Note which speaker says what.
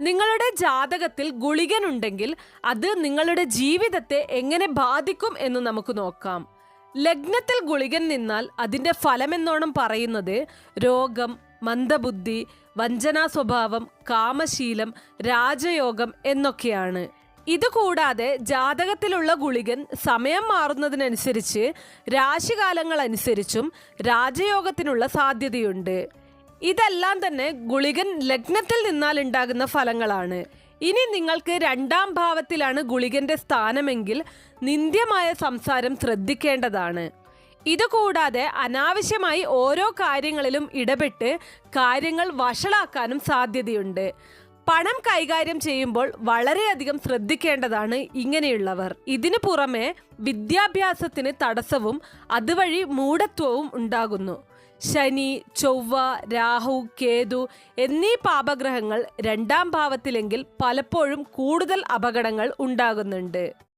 Speaker 1: നിങ്ങളുടെ ജാതകത്തിൽ ഗുളികനുണ്ടെങ്കിൽ അത് നിങ്ങളുടെ ജീവിതത്തെ എങ്ങനെ ബാധിക്കും എന്ന് നമുക്ക് നോക്കാം. ലഗ്നത്തിൽ ഗുളികൻ നിന്നാൽ അതിന്റെ ഫലമെന്നോണം പറയുന്നത് രോഗം മന്ദബുദ്ധി വഞ്ചനാ സ്വഭാവം കാമശീലം രാജയോഗം എന്നൊക്കെയാണ്. ഇതുകൂടാതെ ജാതകത്തിലുള്ള ഗുളികൻ സമയം മാറുന്നതിനനുസരിച്ച് രാശികാലങ്ങൾ അനുസരിച്ചും രാജയോഗത്തിനുള്ള സാധ്യതയുണ്ട്. ഇതെല്ലാം തന്നെ ഗുളികൻ ലഗ്നത്തിൽ നിന്നാൽ ഉണ്ടാകുന്ന ഫലങ്ങളാണ്. ഇനി നിങ്ങൾക്ക് രണ്ടാം ഭാവത്തിലാണ് ഗുളികന്റെ സ്ഥാനമെങ്കിൽ നിന്ദ്യമായ സംസാരം ശ്രദ്ധിക്കേണ്ടതാണ്. ഇതുകൂടാതെ അനാവശ്യമായി ഓരോ കാര്യങ്ങളിലും ഇടപെട്ട് കാര്യങ്ങൾ വഷളാക്കാനും സാധ്യതയുണ്ട്. പണം കൈകാര്യം ചെയ്യുമ്പോൾ വളരെയധികം ശ്രദ്ധിക്കേണ്ടതാണ് ഇങ്ങനെയുള്ളവർ. ഇതിനു പുറമെ വിദ്യാഭ്യാസത്തിന് തടസ്സവും അതുവഴി മൂഢത്വവും ഉണ്ടാകുന്നു. ശനി ചൊവ്വ രാഹു കേതു എന്നീ പാപഗ്രഹങ്ങൾ രണ്ടാം ഭാവത്തിലെങ്കിൽ പലപ്പോഴും കൂടുതൽ അപകടങ്ങൾ ഉണ്ടാകുന്നുണ്ട്.